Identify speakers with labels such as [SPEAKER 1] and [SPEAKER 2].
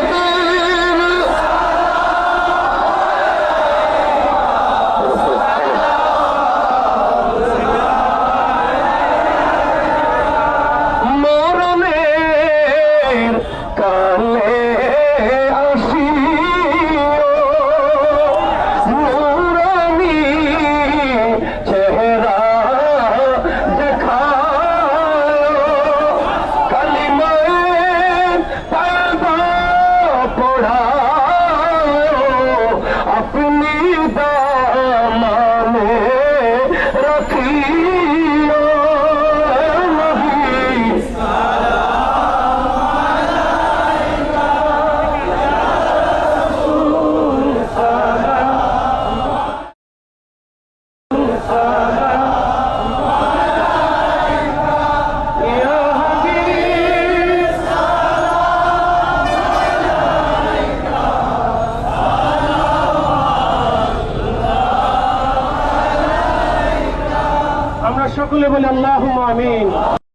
[SPEAKER 1] Hallelujah. Come সকলে বলে আল্লাহ আমিন।